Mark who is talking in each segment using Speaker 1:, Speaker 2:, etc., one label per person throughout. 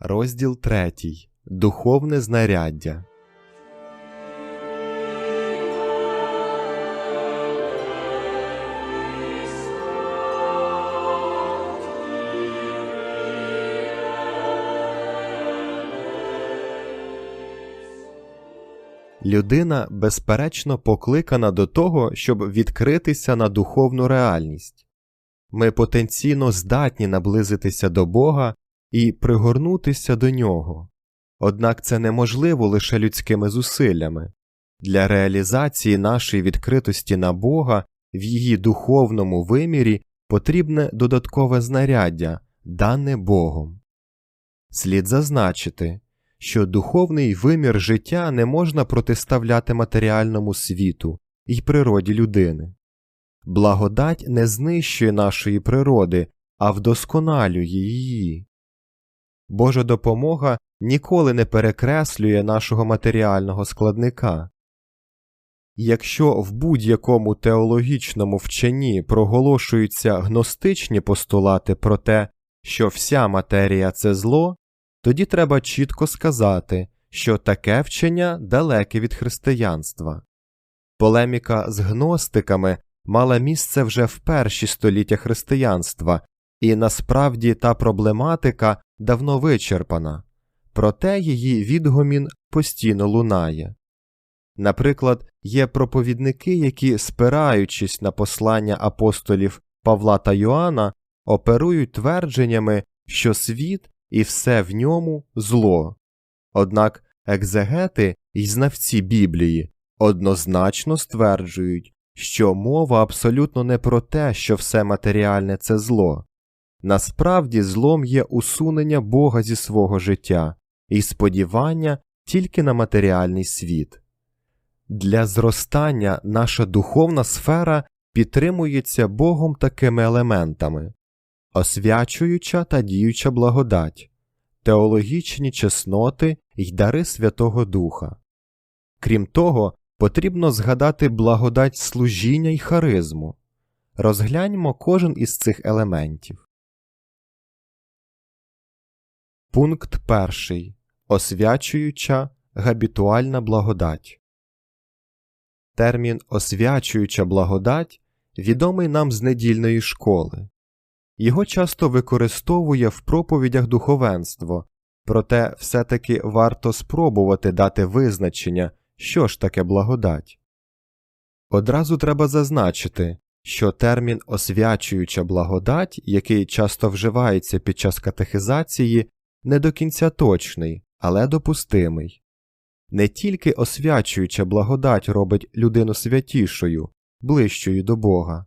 Speaker 1: Розділ 3. Духовне знаряддя. Людина безперечно покликана до того, щоб відкритися на духовну реальність. Ми потенційно здатні наблизитися до Бога і пригорнутися до нього. Однак це неможливо лише людськими зусиллями. Для реалізації нашої відкритості на Бога в її духовному вимірі потрібне додаткове знаряддя, дане Богом. Слід зазначити, що духовний вимір життя не можна протиставляти матеріальному світу і природі людини. Благодать не знищує нашої природи, а вдосконалює її. Божа допомога ніколи не перекреслює нашого матеріального складника. Якщо в будь-якому теологічному вченні проголошуються гностичні постулати про те, що вся матерія це зло, тоді треба чітко сказати, що таке вчення далеке від християнства. Полеміка з гностиками мала місце вже в перші століття християнства, і насправді та проблематика давно вичерпана, проте її відгомін постійно лунає. Наприклад, є проповідники, які, спираючись на послання апостолів Павла та Йоанна, оперують твердженнями, що світ і все в ньому зло. Однак екзегети й знавці Біблії однозначно стверджують, що мова абсолютно не про те, що все матеріальне це зло. Насправді злом є усунення Бога зі свого життя і сподівання тільки на матеріальний світ. Для зростання наша духовна сфера підтримується Богом такими елементами освячуюча та діюча благодать, теологічні чесноти й дари Святого Духа. Крім того, потрібно згадати благодать служіння й харизму. Розгляньмо кожен із цих елементів. Пункт перший. Освячуюча габітуальна благодать. Термін освячуюча благодать відомий нам з недільної школи. Його часто використовує в проповідях духовенство, проте все таки варто спробувати дати визначення, що ж таке благодать. Одразу треба зазначити, що термін освячуюча благодать, який часто вживається під час катехизації, не до кінця точний, але допустимий. Не тільки освячуюча благодать робить людину святішою, ближчою до Бога.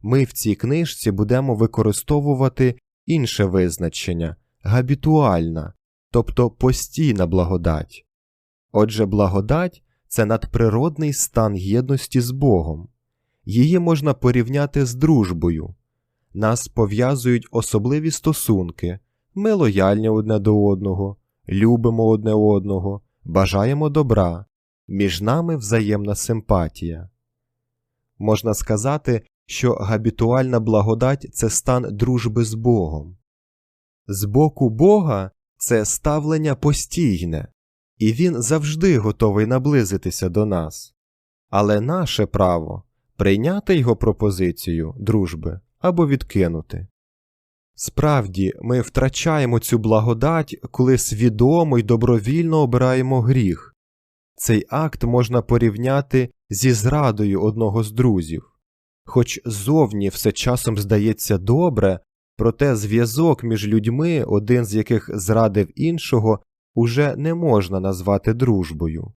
Speaker 1: Ми в цій книжці будемо використовувати інше визначення габітуальна, тобто постійна благодать. Отже, благодать це надприродний стан єдності з Богом. Її можна порівняти з дружбою. Нас пов'язують особливі стосунки, ми лояльні одне до одного, любимо одне одного, бажаємо добра, між нами взаємна симпатія. Можна сказати, що габітуальна благодать це стан дружби з Богом. З боку Бога це ставлення постійне, і Він завжди готовий наблизитися до нас. Але наше право прийняти його пропозицію дружби або відкинути. Справді, ми втрачаємо цю благодать, коли свідомо й добровільно обираємо гріх. Цей акт можна порівняти зі зрадою одного з друзів. Хоч зовні все часом здається добре, проте зв'язок між людьми, один з яких зрадив іншого, уже не можна назвати дружбою.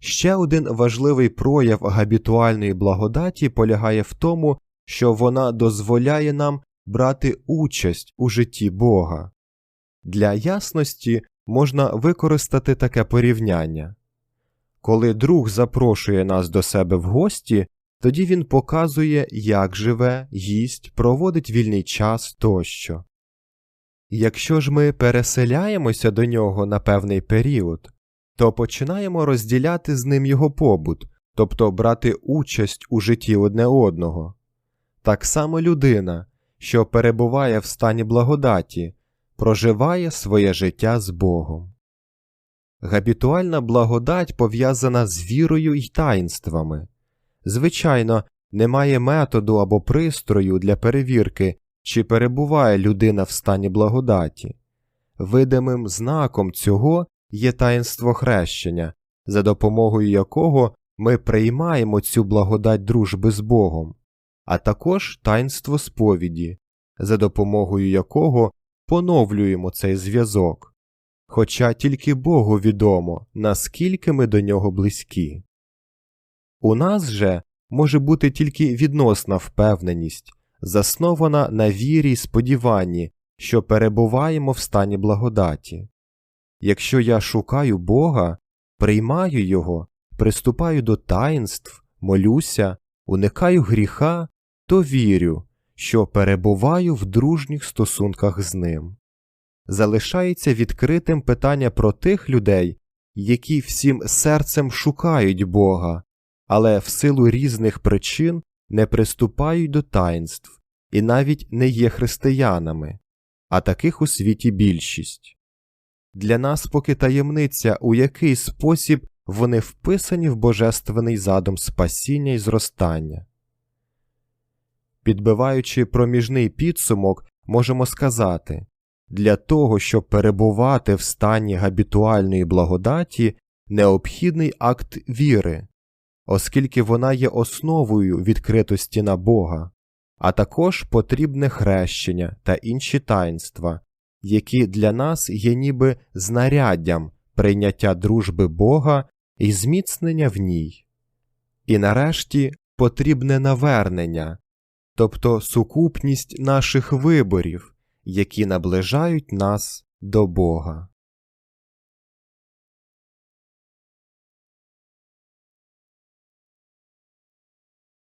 Speaker 1: Ще один важливий прояв габітуальної благодаті полягає в тому, що вона дозволяє нам брати участь у житті Бога. Для ясності можна використати таке порівняння коли друг запрошує нас до себе в гості, тоді він показує, як живе, їсть, проводить вільний час тощо. Якщо ж ми переселяємося до нього на певний період, то починаємо розділяти з ним його побут, тобто брати участь у житті одне одного. Так само людина, що перебуває в стані благодаті, проживає своє життя з Богом. Габітуальна благодать пов'язана з вірою й таїнствами. Звичайно, немає методу або пристрою для перевірки, чи перебуває людина в стані благодаті. Видимим знаком цього є таїнство хрещення, за допомогою якого ми приймаємо цю благодать дружби з Богом, а також таїнство сповіді, за допомогою якого поновлюємо цей зв'язок, хоча тільки Богу відомо, наскільки ми до нього близькі. У нас же може бути тільки відносна впевненість, заснована на вірі й сподіванні, що перебуваємо в стані благодаті. Якщо я шукаю Бога, приймаю Його, приступаю до таїнств, молюся, уникаю гріха, то вірю, що перебуваю в дружніх стосунках з ним. Залишається відкритим питання про тих людей, які всім серцем шукають Бога, але в силу різних причин не приступають до таїнств і навіть не є християнами, а таких у світі більшість. Для нас поки таємниця, у який спосіб вони вписані в божественний задум спасіння і зростання. Підбиваючи проміжний підсумок, можемо сказати для того, щоб перебувати в стані габітуальної благодаті, необхідний акт віри, оскільки вона є основою відкритості на Бога, а також потрібне хрещення та інші таїнства, які для нас є ніби знаряддям прийняття дружби Бога і зміцнення в ній. І нарешті потрібне навернення, тобто сукупність наших виборів, які наближають нас до Бога.